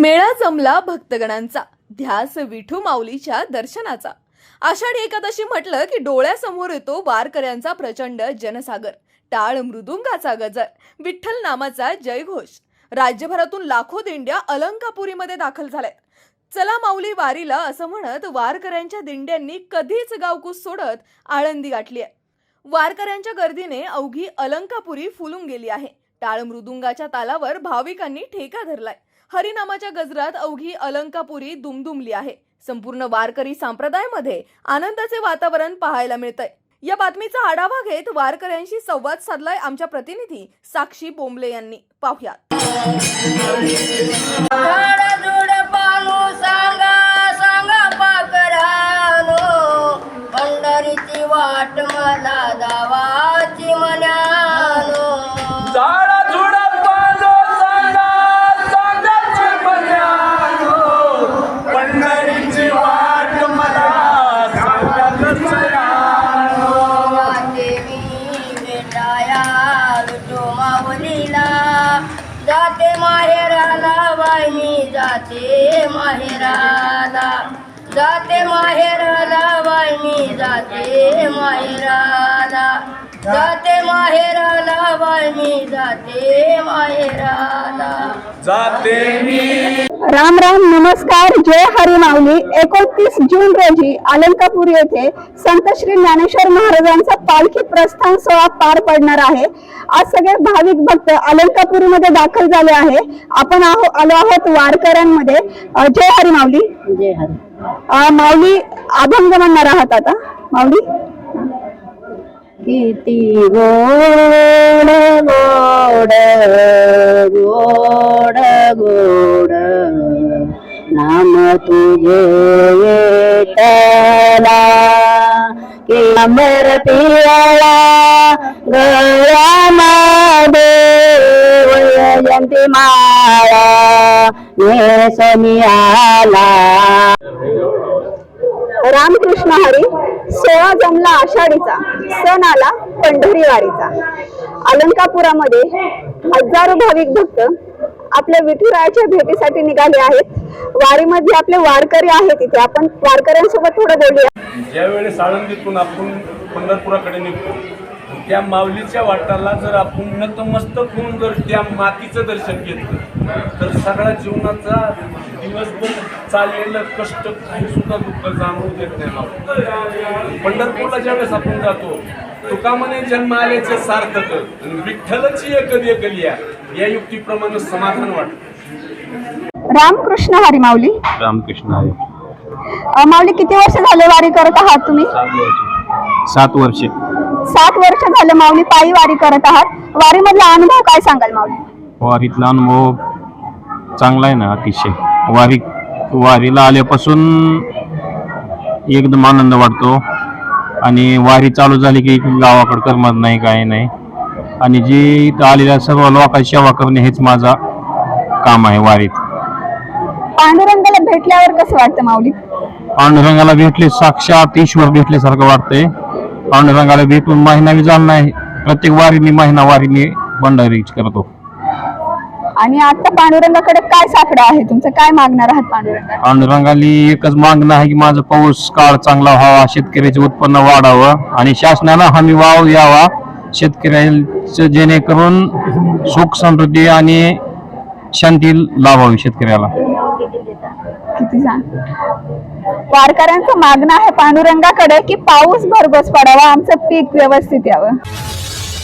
मेळा जमला भक्तगणांचा. ध्यास विठू माऊलीच्या दर्शनाचा. आषाढी एकादशी म्हटलं की डोळ्यासमोर येतो वारकऱ्यांचा प्रचंड जनसागर. टाळ मृदुंगाचा गजर. विठ्ठल नामाचा जयघोष. राज्यभरातून लाखो दिंड्या अलंकापुरीमध्ये दाखल झाल्यात. चला माऊली वारीला असं म्हणत वारकऱ्यांच्या दिंड्यांनी कधीच गावकूस सोडत आळंदी गाठली आहे. वारकऱ्यांच्या गर्दीने अवघी अलंकापुरी फुलून गेली आहे. टाळ मृदुंगाच्या तालावर भाविकांनी ठेका धरलाय. हरिनामाच्या गजरात अवघी अलंकापुरी दुमदुमली आहे. संपूर्ण वारकरी संप्रदायामध्ये आनंदाचे वातावरण पाहायला मिळतंय. या बातमीचा आढावा घेत वारकऱ्यांशी संवाद साधलाय आमच्या प्रतिनिधी साक्षी बोंबले यांनी. पाहुयात. बेटाया विठो माऊलीला. जाते माहेराला वाहिनी जाते माहेराला. जाते माहेराला वाहिनी जाते माहेराला. जाते माहेराला वाहिनी जाते माहेराला. जाते मी. राम राम नमस्कार जय हरी माऊली. एकोणतीस जून रोजी अलंकापूर येथे संत श्री ज्ञानेश्वर महाराजांचा पालखी प्रस्थान सोहळा पार पडणार आहे. आज सगळे भाविक भक्त अलंकापुरीमध्ये दाखल झाले आहे. आपण आहो आलो आहोत वारकऱ्यांमध्ये. जय हरी माऊली. जय हरी. माऊली अभंग म्हणणार आहात आता. माऊली? किती गोड येतला की अमर पियाला गळ्यामध्ये वैजयंती माळा नेसमी आला रामकृष्ण हरी सोळा जमला आषाढीचा सण आला पंढरी वारीचा अलंकापुरामध्ये हजारो भाविक भक्त आपल्या विठुरायाच्या भेटीसाठी निघाले आहेत. वारीमध्ये आपले वारकरी आहेत इथे. आपण वारकऱ्यांसोबत थोडं बोलूया. ज्यावेळेस आळंदीतून आपण पंढरपुराकडे निघतो त्या माऊलीच्या वाटाला जर आपण नतमस्तक होऊन जर त्या मातीचं दर्शन घेतलं तर सगळ्या जीवनाचा दिवसभर चाललेलं कष्ट काही सुद्धा दुःख जाणवू देत नाही माऊली. पंढरपूरला ज्यावेळेस आपण जातो तुका म्हणे जन्म आल्याचे सार्थक आणि विठ्ठलची एक एकलिया या युक्तीप्रमाणे समाधान वाटतं. रामकृष्ण हरी माऊली. रामकृष्ण हरी. माऊली किती वर्ष झाले वारी करत आहात तुम्ही? सात वर्षे. सात वर्ष झाले माऊली पायी वारी करत आहात. वारीमधला अनुभव काय सांगाल माऊली? वारीतला अनुभव चांगला आहे ना अतिशय. वारी वारीला आल्यापासून एकदम आनंद वाटतो. आणि वारी चालू झाली की गावाकडे करमत नाही काही नाही. आणि जी इथं आलेल्या सर्व लोकांची सेवा करणे हेच माझा काम आहे वारीत. पांडुरंगाला भेटल्यावर कसं वाटतं माऊली? पांडुरंगाला भेटले साक्षात ईश्वर भेटल्यासारखं वाटतंय. पांडुरंगाला भेटून महिना बी झाला नाही. प्रत्येक वारी मी महिना वारी मी बंडारी करतो. आणि आता पांडुरंगाकडे काय साकडं आहे तुमचं? काय मागणार आहात पांडुरंगा? पांडुरंगाली एकच मागणं आहे की माझं पाऊस काळ चांगला व्हावा शेतकऱ्याचे उत्पन्न वाढावं आणि शासनाला हमी वाव यावा. शेतकऱ्याचं जेणेकरून सुख समृद्धी आणि शांती लाभावी शेतकऱ्याला. किती छान वारकऱ्यांचं मागणं आहे पांडुरंगाकडे की पाऊस भरघोस पडावा आमचं पीक व्यवस्थित यावं.